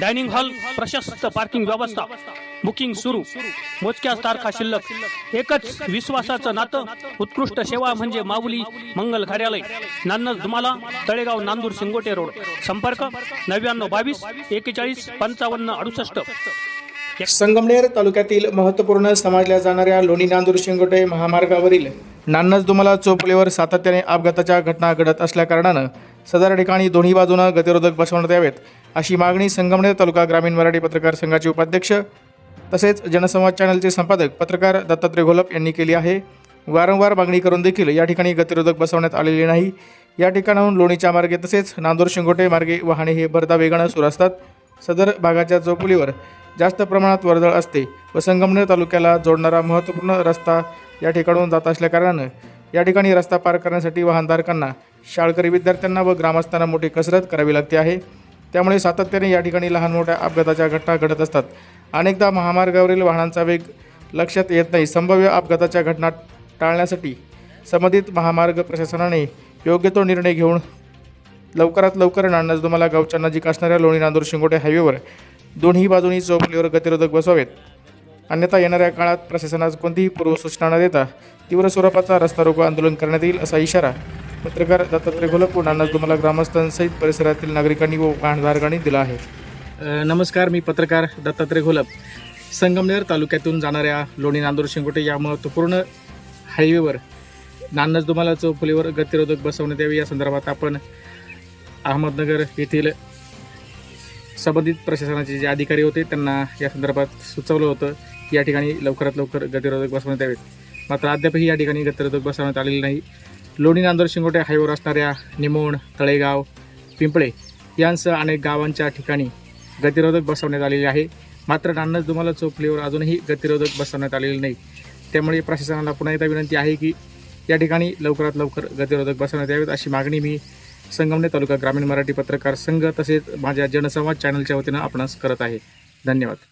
Dining hall प्रशस्त parking व्यवस्था. Booking सुरू. मोजक्याच तारखा शिल्लक. एकच विश्वासाचं नातं. उत्कृष्ट सेवा म्हणजे माऊली मंगल कार्यालय. नान्नज धुमाला तळेगाव नांदूर शिंगोटे रोड. संपर्क नव्याण्णव बावीस एकेचाळीस पंचावन्न अडुसष्ट. संगमनेर तालुक्यातील महत्त्वपूर्ण समजल्या जाणाऱ्या लोणी नांदूर शिंगोटे महामार्गावरील नान्नज दुमाला चोपलेवर सातत्याने अपघाताच्या घटना घडत असल्याकारणानं सदर ठिकाणी दोन्ही बाजूनं गतिरोधक बसवण्यात यावेत. अशी मागणी संगमनेर तालुका ग्रामीण मराठी पत्रकार संघाचे उपाध्यक्ष तसेच जनसंवाद चॅनलचे संपादक पत्रकार दत्तात्रय घोलप यांनी केली आहे. वारंवार मागणी करून देखील या ठिकाणी गतिरोधक बसवण्यात आलेले नाही. या ठिकाणाहून लोणीच्या मार्गे तसेच नांदूर शिंगोटे मार्गे वाहने हे भरता वेगानं सुरू असतात. सदर भागाच्या चौपुलीवर जास्त प्रमाणात वर्दळ असते व संगमनेर तालुक्याला जोडणारा महत्त्वपूर्ण रस्ता या ठिकाणून जात असल्याकारणानं या ठिकाणी रस्ता पार करण्यासाठी वाहनधारकांना शाळकरी विद्यार्थ्यांना व ग्रामस्थांना मोठी कसरत करावी लागते आहे. त्यामुळे सातत्याने या ठिकाणी लहान मोठ्या अपघाताच्या घटना घडत असतात. अनेकदा महामार्गावरील वाहनांचा वेग लक्षात येत नाही. संभाव्य अपघाताच्या घटना टाळण्यासाठी संबंधित महामार्ग प्रशासनाने योग्य तो निर्णय घेऊन लवकरात लवकर नांदज तुम्हाला गावच्या नजीक असणाऱ्या लोणी नांदूर शिंगोटे हायवेवर दोन्ही बाजूनी चौफुलीवर गतिरोधक बसवावेत. अन्यथा येणाऱ्या काळात प्रशासनास कोणतीही पूर्वसूचना न देता तीव्र स्वरूपाचा रस्ता रोको आंदोलन करण्यात येईल असा इशारा पत्रकार दत्तात्रय घोलप व नांदज ग्रामस्थांसहित परिसरातील नागरिकांनी व वाहनधारकांनी दिला आहे. नमस्कार मी पत्रकार दत्तात्रय घोलप. संगमनेर तालुक्यातून जाणाऱ्या लोणी नांदूर शिंगोटे या महत्त्वपूर्ण हायवेवर नान्नज दुमाला चौफुलीवर गतिरोधक बसवण्यात यावे या संदर्भात आपण अहमदनगर येथील संबंधित प्रशासनाचे जे अधिकारी होते त्यांना या संदर्भात सुचवलं होतं की या ठिकाणी लवकरात लवकर गतिरोधक बसवण्यात यावेत. मात्र अद्यापही या ठिकाणी गतिरोधक बसवण्यात आलेले नाही. लोणी नांदूर शिंगोटे हायवेवर असणाऱ्या निमोण तळेगाव पिंपळे यांसह अनेक गावांच्या ठिकाणी गतिरोधक बसवण्यात आलेले आहे. मात्र नान्नज दुमाला चौफुलीवर अजूनही गतिरोधक बसवण्यात आलेले नाही. त्यामुळे प्रशासनाला पुन्हा एकदा विनंती आहे की या ठिकाणी लवकरात लवकर गतिरोधक बसवण्यात यावेत अशी मागणी मी संगमने तालुका ग्रामीण मराठी पत्रकार संघ तसेच माझ्या जनसंवाद चॅनलच्या वतीनं आपणास करत आहे. धन्यवाद.